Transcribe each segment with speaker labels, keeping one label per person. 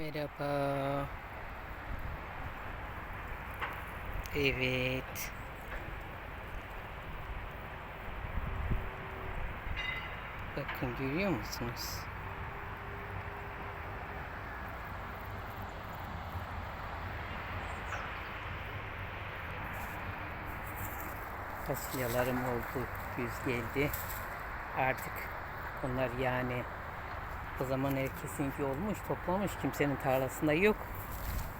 Speaker 1: Merhaba. Evet. Bakın görüyor musunuz? Fasulyalarım oldu. Güz geldi. Artık onlar yani o zaman herkesinki olmuş, toplamış. Kimsenin tarlasında yok.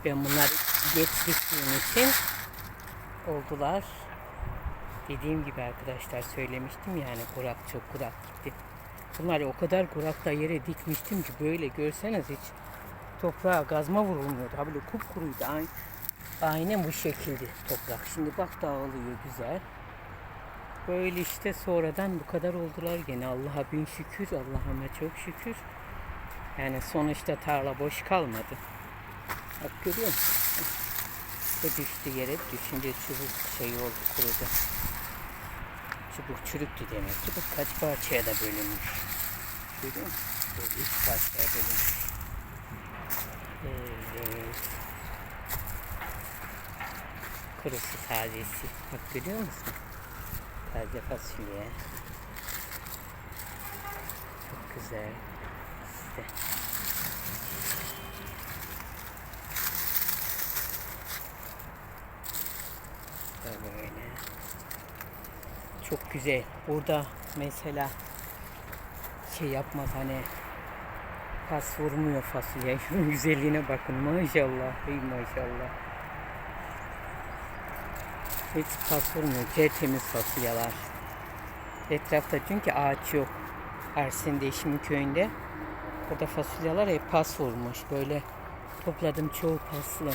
Speaker 1: Ben bunları geç diktiğim için oldular. Dediğim gibi arkadaşlar söylemiştim yani kurak çok kurak gitti. Bunları o kadar kurakta yere dikmiştim ki böyle görseniz hiç toprağa gazma vurulmuyordu. Ha böyle kupkuruydu. Aynı, aynen bu şekilde toprak. Şimdi bak dağılıyor güzel. Böyle işte sonradan bu kadar oldular gene. Allah'a bin şükür, Allah'ıma çok şükür. Yani sonuçta tarla boş kalmadı. Bak görüyor musun? Bu düştü yere. Düşünce çubuk şey oldu kurudu. Çubuk çürüktü demek ki. Bu kaç parçaya da bölünmüş. Görüyor musun? Böyle üç parçaya bölünmüş. Evet. Kurusu tazesi. Bak görüyor musun? Taze fasulye. Çok güzel. İşte. Böyle. Çok güzel. Burada mesela şey yapmaz hani pas vurmuyor fasulye. Şunun güzelliğine bakın maşallah. Ey maşallah. Hiç pas vurmuyor. Tertemiz fasulyeler. Etrafta çünkü ağaç yok. Ersin Değişimi köyünde. Orada fasulyeler hep pas vurmuş. Böyle topladım çoğu paslı.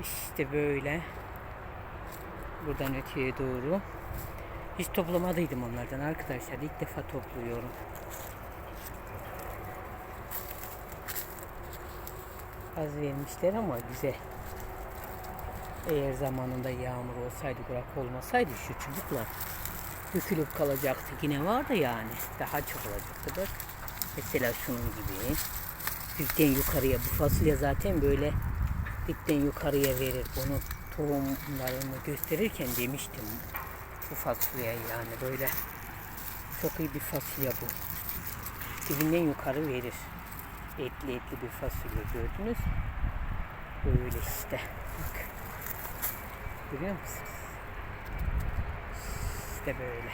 Speaker 1: İşte böyle. Buradan öteye doğru. Hiç toplamadıydım onlardan arkadaşlar. İlk defa topluyorum. Az vermişler ama güzel. Eğer zamanında yağmur olsaydı, kurak olmasaydı şu çubuklar dökülüp kalacaktı. Yine vardı yani. Daha çok olacaktı bak. Mesela şunun gibi. Dipten yukarıya. Bu fasulye zaten böyle dipten yukarıya verir. Bunu tohumlarını gösterirken demiştim. Bu fasulye yani böyle çok iyi bir fasulye bu. Dibinden yukarı verir. Etli etli bir fasulye gördünüz. Böyle işte. Bak. Görüyor musunuz? İşte böyle.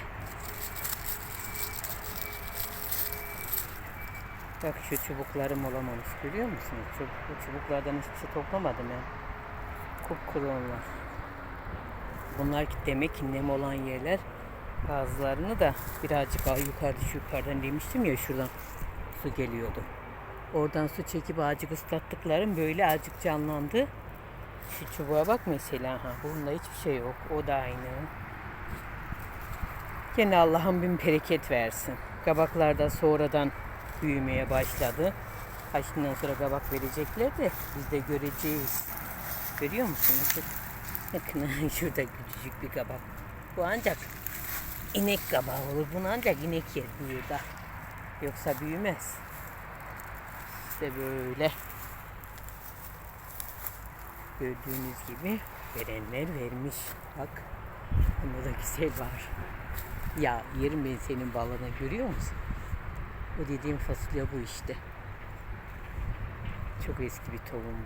Speaker 1: Bak şu çubuklarım olamamış görüyor musunuz? Çubuk, bu çubuklardan hiçbir şey toplamadım ya. Kupkuru onlar. Bunlar demek ki nem olan yerler bazılarını da birazcık daha yukarıda şu yukarıdan demiştim ya şuradan su geliyordu. Oradan su çekip ağacık ıslattıklarım böyle azıcık canlandı. Şu çubuğa bak mesela ha. Bunda hiçbir şey yok. O da aynı. Gene Allah'ın bin bereket versin. Kabaklar da sonradan büyümeye başladı. Kaç günden sonra kabak verecekler de biz de göreceğiz. Görüyor musunuz? Bakın şurada küçücük bir kabak. Bu ancak inek kabağı olur. Bunu ancak inek yer büyür da. Yoksa büyümez. İşte böyle. Gördüğünüz gibi verenler vermiş. Bak. Bunda da güzel var. Ya yerim ben senin balını görüyor musun? O dediğim fasulye bu işte. Çok eski bir tohum.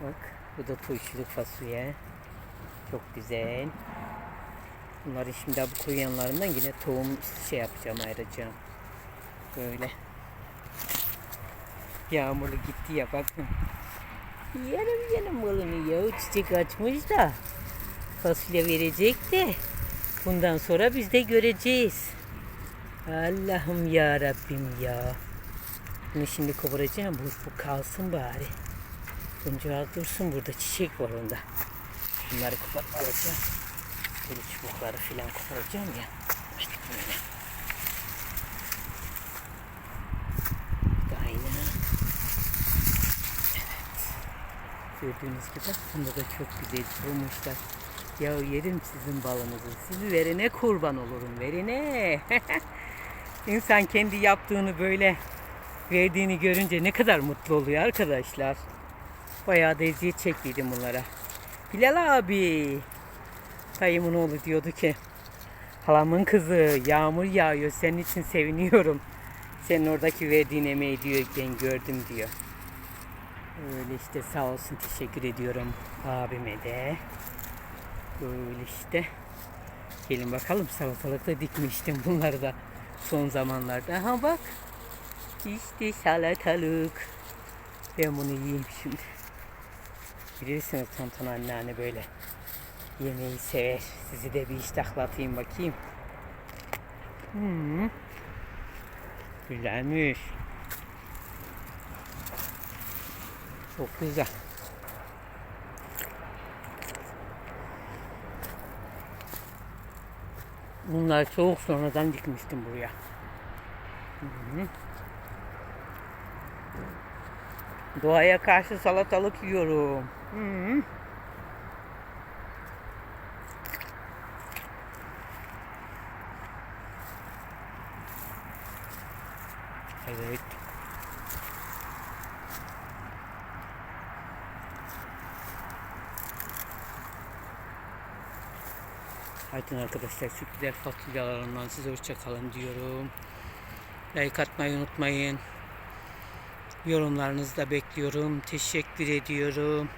Speaker 1: Bak bu da turşuluk fasulye. Çok güzel. Bunları şimdi bu koyanlarından yine tohum şey yapacağım ayıracağım. Böyle. Yağmurlu gitti ya bakın. Yerim yerim balını ya çiçek açmış da fasulye verecek de bundan sonra biz de göreceğiz. Allah'ım ya Rabbim ya. Bunu şimdi kovuracağım. Bu, bu kalsın bari. Bunca dursun burada çiçek var onda. Bunları kopartacağım. Böyle çubukları filan koparacağım ya. İşte böyle. Aynen. Gördüğünüz gibi bunda da çok güzel bulmuşlar. Ya yerim sizin balınızı. Sizi verene kurban olurum. Verene. İnsan kendi yaptığını böyle verdiğini görünce ne kadar mutlu oluyor arkadaşlar. Bayağı da eziyet çektiydim bunlara. Bilal abi. Dayımın oğlu diyordu ki halamın kızı yağmur yağıyor senin için seviniyorum. Senin oradaki verdiğin emeği diyor ben gördüm diyor. Öyle işte sağ olsun teşekkür ediyorum abime de. Böyle işte. Gelin bakalım salatalık da dikmiştim bunları da son zamanlarda. Aha bak. İşte salatalık. Ben bunu yiyeyim şimdi. Bilirsiniz tonton anneanne böyle yemeği sever. Sizi de bir iştahlatayım bakayım. Hmm. Güzelmiş. Çok güzel. Bunlar soğuk sonradan dikmiştim buraya. Hı hı. Doğaya karşı salatalık yiyorum. Hı. Evet. Haydi arkadaşlar güzel fasulyelerden size hoşçakalın diyorum. Like atmayı unutmayın. Yorumlarınızı da bekliyorum. Teşekkür ediyorum.